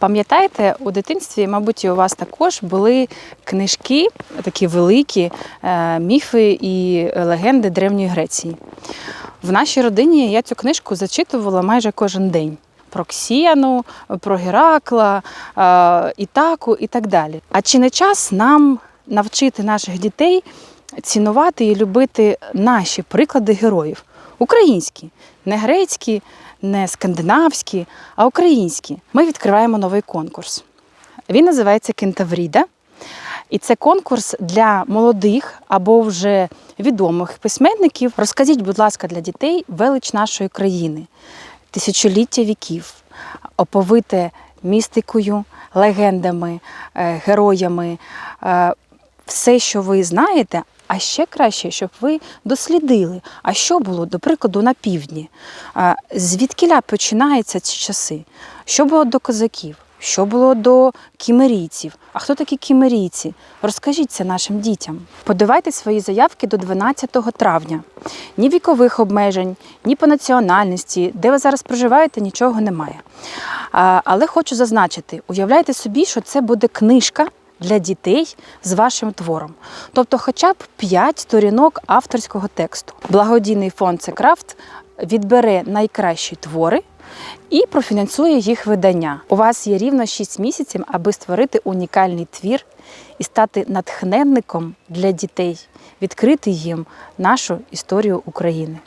Пам'ятаєте, у дитинстві, мабуть, і у вас також були книжки, такі великі е, міфи і легенди Древньої Греції. В нашій родині я цю книжку зачитувала майже кожен день. Про Ксіану, про Геракла, е, Ітаку і так далі. А чи не час нам навчити наших дітей цінувати і любити наші приклади героїв? Українські, не грецькі, не скандинавські, а українські. Ми відкриваємо новий конкурс. Він називається Кентавріда. І це конкурс для молодих або вже відомих письменників. Розкажіть, будь ласка, для дітей велич нашої країни, тисячоліття віків, оповите містикою, легендами, е, героями, е, все, що ви знаєте. А ще краще, щоб ви дослідили, а що було, до прикладу, на півдні, звідкіля починаються ці часи, що було до козаків, що було до кімерійців. А хто такі кімерійці? Розкажіть це нашим дітям. Подавайте свої заявки до 12 травня. Ні вікових обмежень, ні по національності, де ви зараз проживаєте, нічого немає. Але хочу зазначити: уявляйте собі, що це буде книжка для дітей з вашим твором. Тобто, хоча б 5 сторінок авторського тексту. Благодійний фонд «Секрафт» відбере найкращі твори і профінансує їх видання. У вас є рівно 6 місяців, аби створити унікальний твір і стати натхненником для дітей, відкрити їм нашу історію України.